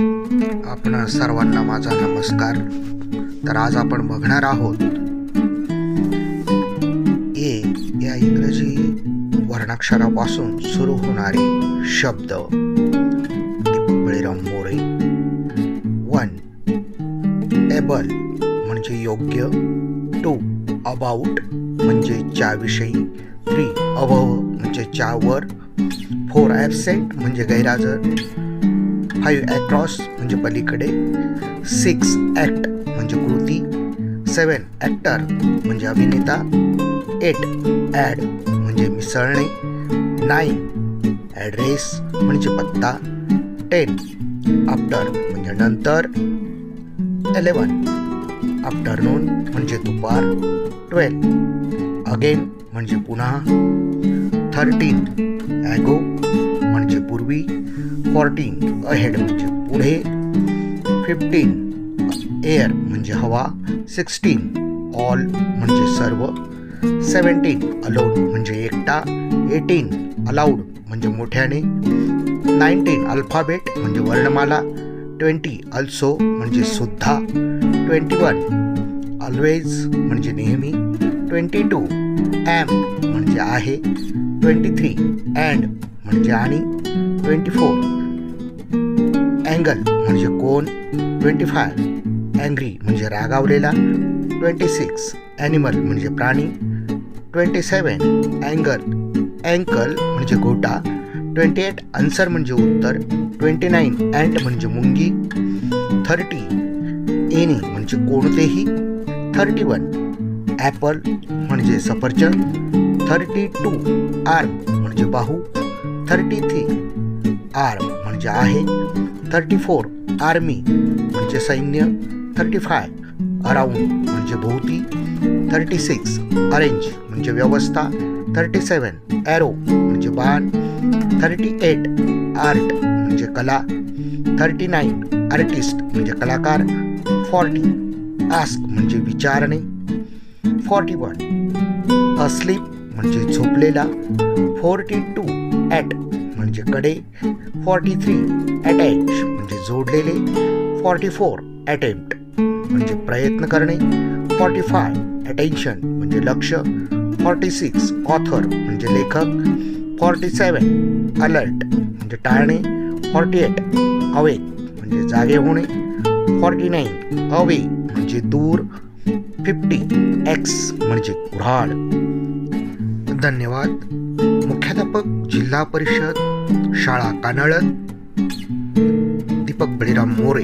आपण सर्वांना माझा नमस्कार. तर आज आपण बघणार आहोत ए या इंग्रजी वर्णाक्षरापासून सुरू होणारे शब्द. बळीराम मोरे. वन एबल म्हणजे योग्य. टू अबाउट म्हणजे च्याविषयी थ्री अबव म्हणजे च्यावर फोर ॲबसेंट म्हणजे गैरहजर. फाईव्ह ॲक्रॉस म्हणजे पलीकडे सिक्स ॲक्ट म्हणजे कृती सेवन ॲक्टर म्हणजे अभिनेता एट ॲड म्हणजे मिसळणे नाईन ॲड्रेस म्हणजे पत्ता टेन आफ्टर म्हणजे नंतर एलेवन आफ्टरनून म्हणजे दुपार ट्वेल्व अगेन म्हणजे पुन्हा थर्टीन ॲगो म्हणजे पूर्वी फोर्टीन अहेड म्हणजे पुढे. फिफ्टीन एअर म्हणजे हवा. सिक्स्टीन ऑल म्हणजे सर्व. सेवन्टीन अलोन म्हणजे एकटा. एटीन अलाउड म्हणजे मोठ्याने. नाईन्टीन अल्फाबेट म्हणजे वर्णमाला. ट्वेंटी अल्सो म्हणजे सुद्धा. ट्वेंटी वन ऑलवेज म्हणजे नेहमी. ट्वेंटी टू ॲम म्हणजे आहे. ट्वेंटी थ्री अँड म्हणजे आणि. ट्वेंटी फोर अँगल म्हणजे कोण ट्वेंटी फाय. अँग्री म्हणजे रागावलेला ट्वेंटी सिक्स. ॲनिमल म्हणजे प्राणी. ट्वेंटी सेवन. अँगल अँकल म्हणजे गोटा. Twenty eight. आन्सर म्हणजे उत्तर. Twenty nine. अँट म्हणजे मुंगी. थर्टी. एनी म्हणजे कोणतेही. Thirty one. ॲपल म्हणजे सफरचंद. Thirty two. आर्म म्हणजे बाहू. Thirty three. आर्म. म्हणजे आहे थर्टी फोर आर्मी म्हणजे सैन्य थर्टी फाय अराऊंड म्हणजे भोवती थर्टी सिक्स अरेंज म्हणजे व्यवस्था थर्टी सेवन ॲरो म्हणजे बाण थर्टी एट आर्ट म्हणजे कला थर्टी नाईन आर्टिस्ट म्हणजे कलाकार फॉर्टी आस्क म्हणजे विचारणे फॉर्टी वन अस्लीप म्हणजे झोपलेला फोर्टी टू ॲट म्हणजे कडे फॉर्टी थ्री अटॅच म्हणजे जोडलेले फॉर्टी फोर अटेम्प्ट म्हणजे प्रयत्न करणे फॉर्टी फाय अटेन्शन म्हणजे लक्ष फॉर्टी सिक्स ऑथर म्हणजे लेखक फॉर्टी सेवन अलर्ट म्हणजे टाळणे फॉर्टी एट अवेक म्हणजे जागे होणे फॉर्टी नाईन अवे म्हणजे दूर फिफ्टी एक्स म्हणजे कुऱ्हाड. धन्यवाद. प्राध्यापक जिल्हा परिषद शाळा कानळत दीपक बळीराम मोरे.